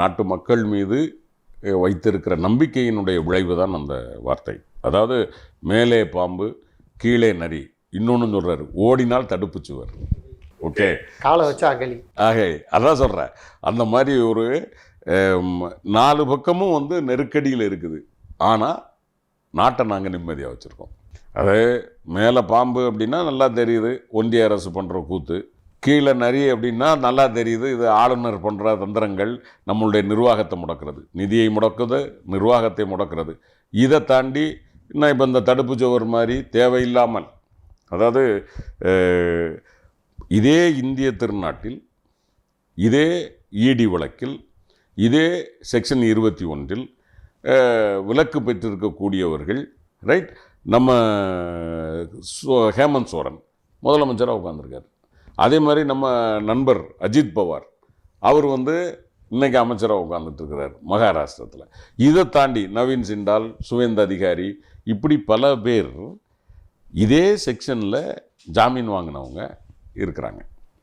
நாட்டு மக்கள் மீது வைத்திருக்கிற நம்பிக்கையினுடைய விளைவு தான் அந்த வார்த்தை. அதாவது மேலே பாம்பு கீழே நரி இன்னொன்று சொல்றாரு ஓடினால் தடுப்புச் சுவர். ஓகே? காலை வச்சு அகலி. ஆக அதான் சொல்கிறேன் அந்த மாதிரி ஒரு நாலு பக்கமும் வந்து நெருக்கடியில் இருக்குது. ஆனால் நாட்டை நாங்கள் நிம்மதியாக வச்சுருக்கோம். அது மேலே பாம்பு அப்படின்னா நல்லா தெரியுது ஒன்றிய அரசு பண்ணுற கூத்து. கீழே நரி அப்படின்னா நல்லா தெரியுது இது ஆளுநர் போன்ற தந்திரங்கள் நம்மளுடைய நிர்வாகத்தை முடக்கிறது. நிதியை முடக்குது நிர்வாகத்தை முடக்கிறது. இதை தாண்டி இன்னும் இப்போ இந்த தடுப்பு சுவர் மாதிரி தேவையில்லாமல் அதாவது இதே இந்திய திருநாட்டில் இதே இடி வழக்கில் இதே செக்ஷன் இருபத்தி ஒன்றில் விலக்கு பெற்றிருக்கக்கூடியவர்கள் ரைட்? நம்ம சோ- ஹேமந்த் சோரன் முதலமைச்சராக உட்காந்துருக்கார் அதே மாதிரி நம்ம நண்பர் அஜித் பவார் அவர் வந்து இன்றைக்கி அமைச்சராக உட்காந்துட்டுருக்கிறார் மகாராஷ்டிரத்தில். இதை தாண்டி நவீன் சிண்டால் சுவேந்த அதிகாரி இப்படி பல பேர் இதே செக்ஷனில் ஜாமீன் வாங்கினவங்க இருக்கிறாங்க.